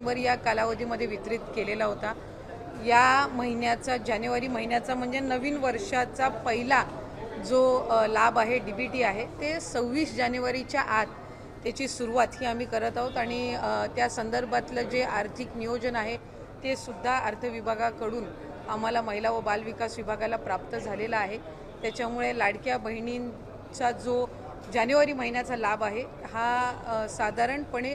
वर या कालावधीमध्ये वितरित केलेला होता. या महिन्याचा जानेवारी महिन्याचा म्हणजे नवीन वर्षाचा पहिला जो लाभ आहे डी बी टी आहे ते सव्वीस जानेवारीच्या आत त्याची सुरुवात ही आम्ही करत आहोत आणि त्या संदर्भातलं जे आर्थिक नियोजन आहे ते सुद्धा अर्थ विभागाकडून आम्हाला महिला व बालविकास विभागाला प्राप्त झालेला आहे. त्याच्यामुळे लाडक्या बहिणींचा जो जानेवारी महिन्याचा लाभ आहे हा साधारणपणे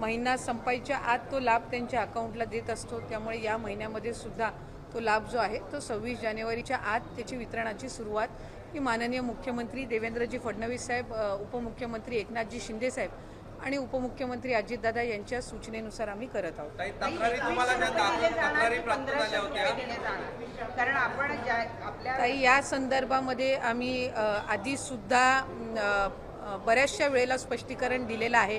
महिना संपायच्या आत तो लाभ त्यांच्या अकाउंटला देत असतो. त्यामुळे या महिन्यामध्ये सुद्धा तो लाभ जो आहे तो सव्वीस जानेवारीच्या आत त्याची वितरणाची सुरुवात ही माननीय मुख्यमंत्री देवेंद्रजी फडणवीस साहेब उपमुख्यमंत्री एकनाथजी शिंदे साहेब आणि उपमुख्यमंत्री अजितदादा यांच्या सूचनेनुसार आम्ही करत आहोत. काही तक्रारी तुम्हाला ज्या दाखल तक्रारी प्राप्त झाल्या होत्या. कारण आपण ज्या आपल्या ताई या संदर्भामध्ये आम्ही आधीसुद्धा बऱ्याचशा वेळेला स्पष्टीकरण दिलेलं आहे.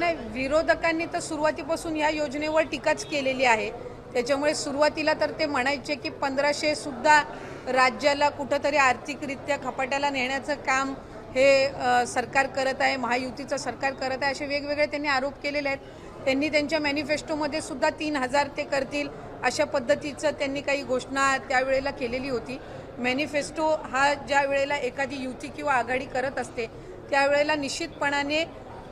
नाही विरोधकांनी तर सुरुवातीपासून या योजनेवर टीकाच केलेली आहे. त्याच्यामुळे सुरुवातीला तर ते म्हणायचे की पंधराशे सुद्धा राज्याला कुठंतरी आर्थिकरित्या खपाट्याला नेण्याचं काम हे सरकार करत आहे महायुतीचं सरकार करत आहे असे वेगवेगळे त्यांनी आरोप केलेले आहेत. त्यांनी त्यांच्या मॅनिफेस्टोमध्ये सुद्धा तीन हजार ते करतील अशा पद्धतीचं त्यांनी काही घोषणा त्यावेळेला केलेली होती. मॅनिफेस्टो हा ज्या वेळेला एखादी युती किंवा आघाडी करत असते त्यावेळेला निश्चितपणाने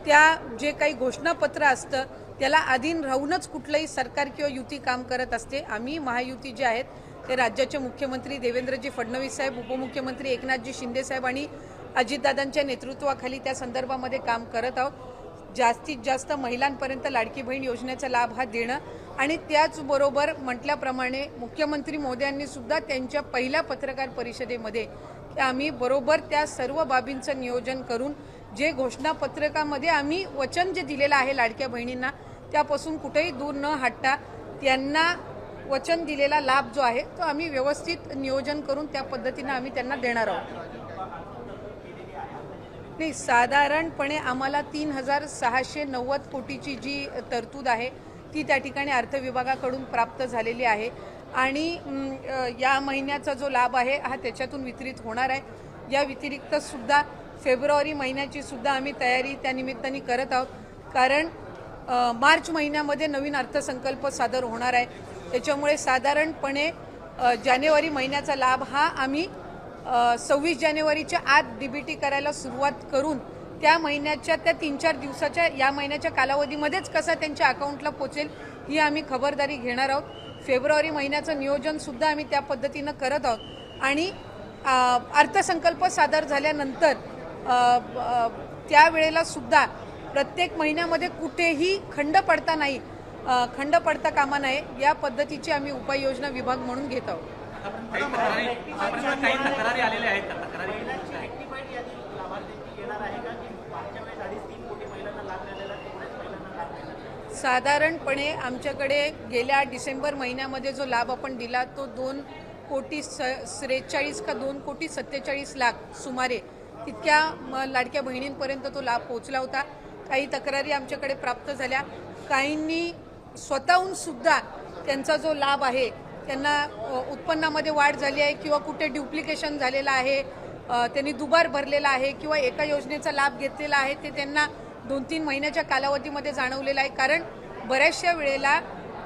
त्या जे काही घोषणापत्र असतं त्याला अधीन राहूनच कुठलंही सरकार किंवा युती काम करत असते. आम्ही महायुती जे आहेत ते राज्याचे मुख्यमंत्री देवेंद्रजी फडणवीस साहेब उपमुख्यमंत्री एकनाथजी शिंदेसाहेब आणि अजितदादांच्या नेतृत्वाखाली त्या संदर्भामध्ये काम करत आहोत. जास्तीत जास्त महिलांपर्यंत लाडकी बहीण योजनेचा लाभ हा देणं आणि त्याचबरोबर म्हटल्याप्रमाणे मुख्यमंत्री मोदी सुद्धा त्यांच्या पहिल्या पत्रकार परिषदेमध्ये आम्ही बरोबर त्या सर्व बाबींचं नियोजन करून जे घोषणापत्रकामध्ये आम्ही वचन जे दिलेलं आहे लाडक्या बहिणींना त्यापासून कुठेही दूर न हटता त्यांना वचन दिलेला लाभ जो आहे तो आम्ही व्यवस्थित नियोजन करून त्या पद्धतीनं आम्ही त्यांना देणार आहोत. नाही साधारणपणे आम्हाला तीन हजार सहाशे नव्वद कोटीची जी तरतूद आहे ती त्या ठिकाणी अर्थ विभागाकडून प्राप्त झालेली आहे. आणि या महिन्याचा जो लाभ आहे हा त्याच्यातून वितरित होणार आहे. या व्यतिरिक्त सुद्धा फेब्रुवारी महिन्याची सुद्धा आम्ही तयारी त्या निमित्ताने करत आहोत. कारण मार्च महिन्यामध्ये नवीन अर्थसंकल्प सादर होणार आहे. त्याच्यामुळे साधारणपणे जानेवारी महिन्याचा लाभ हा आम्ही सव्वीस जानेवारीच्या आत डीबीटी करायला सुरुवात करून त्या महिन्याच्या त्या तीन चार दिवसाच्या या महिन्याच्या कालावधीमध्येच कसा त्यांच्या अकाउंटला पोचेल ही आम्ही खबरदारी घेणार आहोत. फेब्रुवारी महिन्याचं नियोजनसुद्धा आम्ही त्या पद्धतीनं करत आहोत. आणि अर्थसंकल्प सादर झाल्यानंतर त्यावेळेला सुद्धा प्रत्येक महिन्यामध्ये कुठेही खंड पडता नाही खंड पडता कामा नये या पद्धतीची आम्ही उपाययोजना विभाग म्हणून घेत आहोत. साधारणपणे आमच्याकडे गेल्या डिसेंबर महिन्यामध्ये जो लाभ आपण दिला तो दोन कोटी स त्रेचाळीस का दोन कोटी सत्तेचाळीस लाख सुमारे तितक्या लाडक्या बहिणींपर्यंत तो लाभ पोहोचला होता. काही तक्रारी आमच्याकडे प्राप्त झाल्या. काहींनी स्वतःहून सुद्धा त्यांचा जो लाभ आहे त्यांना उत्पन्नामध्ये वाढ झाली आहे किंवा कुठे ड्युप्लिकेशन झालेलं आहे त्यांनी दुबार भरलेला आहे किंवा एका योजनेचा लाभ घेतलेला आहे ते त्यांना दोन तीन महिन्याच्या कालावधीमध्ये जाणवलेला आहे. कारण बऱ्याचशा वेळेला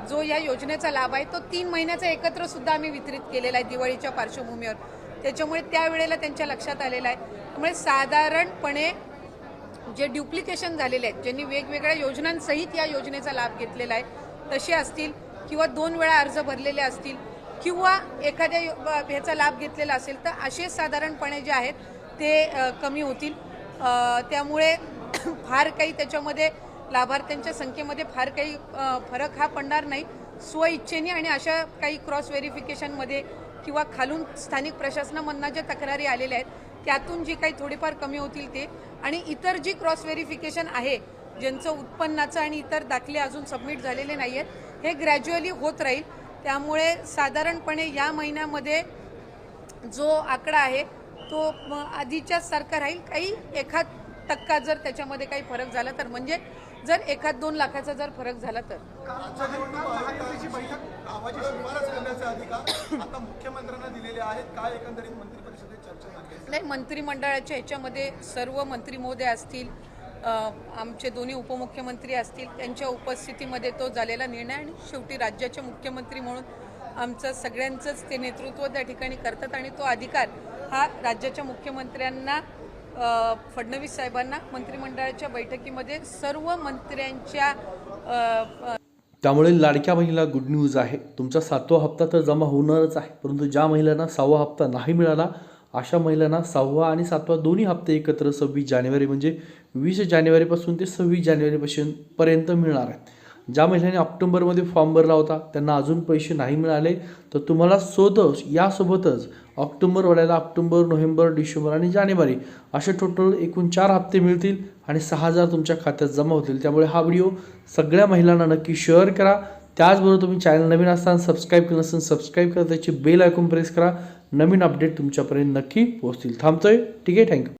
जो या योजनेचा लाभ आहे तो तीन महिन्याचा एकत्रसुद्धा आम्ही वितरित केलेला आहे दिवाळीच्या पार्श्वभूमीवर. त्याच्यामुळे त्यावेळेला त्यांच्या लक्षात आलेलं आहे. त्यामुळे साधारणपणे जे ड्युप्लिकेशन झालेले आहेत ज्यांनी वेगवेगळ्या योजनांसहित या योजनेचा लाभ घेतलेला आहे तसे असतील किंवा दोन वेळा अर्ज भरलेले असतील किंवा एखाद्या ह्याचा लाभ घेतलेला असेल तर असे साधारणपणे जे आहेत ते कमी होतील. त्यामुळे फार काही त्याच्यामध्ये लाभार्थ्यांच्या संख्येमध्ये फार काही फरक हा पडणार नाही. स्वइच्छेने आणि अशा काही क्रॉस व्हेरिफिकेशनमध्ये किंवा खालून स्थानिक प्रशासनामधनं ज्या तक्रारी आलेल्या आहेत त्यातून जी काही थोडेफार कमी होतील ते. आणि इतर जी क्रॉस व्हेरिफिकेशन आहे ज्यांचं उत्पन्नाचं आणि इतर दाखले अजून सबमिट झालेले नाही आहेत हे ग्रॅज्युअली होत राहील. त्यामुळे साधारणपणे या महिन्यामध्ये जो आकडा आहे तो आधीच्याच सारखा राहील. काही एखाद टक्का जर त्याच्यामध्ये काही फरक झाला तर म्हणजे जर एखाद दोन लाखाचा जर फरक झाला तर? नाही मंत्रिमंडळाच्या ह्याच्यामध्ये सर्व मंत्री महोदय असतील आमचे दोन्ही उपमुख्यमंत्री असतील त्यांच्या उपस्थितीमध्ये तो झालेला निर्णय आणि शेवटी राज्याचे मुख्यमंत्री म्हणून आमचं सगळ्यांचंच ते नेतृत्व त्या ठिकाणी करतात आणि तो अधिकार हा राज्याच्या मुख्यमंत्र्यांना फडणवीस साहेबांना मंत्रिमंडळाच्या बैठकीमध्ये सर्व मंत्र्यांच्या त्यामुळे लाडक्या महिला गुड न्यूज आहे. तुमचा सातवा हप्ता तर जमा होणारच आहे. परंतु ज्या महिलांना सहावा हप्ता नाही मिळाला अशा महिलांना सहावा आणि सातवा दोन्ही हप्ते एकत्र सव्वीस जानेवारी म्हणजे वीस जानेवारीपासून ते सव्वीस जानेवारीपासून पर्यंत मिळणार आहेत. ज्या महिलांनी ऑक्टोबरमध्ये फॉर्म भरला होता त्यांना अजून पैसे नाही मिळाले तर तुम्हाला स्वतः यासोबतच ऑक्टोबरवाल्याला ऑक्टोबर नोव्हेंबर डिसेंबर आणि जानेवारी असे टोटल एकूण चार हप्ते मिळतील आणि सहा हजार तुमच्या खात्यात जमा होतील. त्यामुळे हा व्हिडिओ सगळ्या महिलांना नक्की शेअर करा. त्याचबरोबर तुम्ही चॅनल नवीन असताना सबस्क्राईब केलं नसेल सबस्क्राईब करा. त्याची बेल आयकॉन प्रेस करा. नवीन अपडेट तुमच्यापर्यंत नक्की पोहोचतील. थांबतोय. ठीक आहे. थँक्यू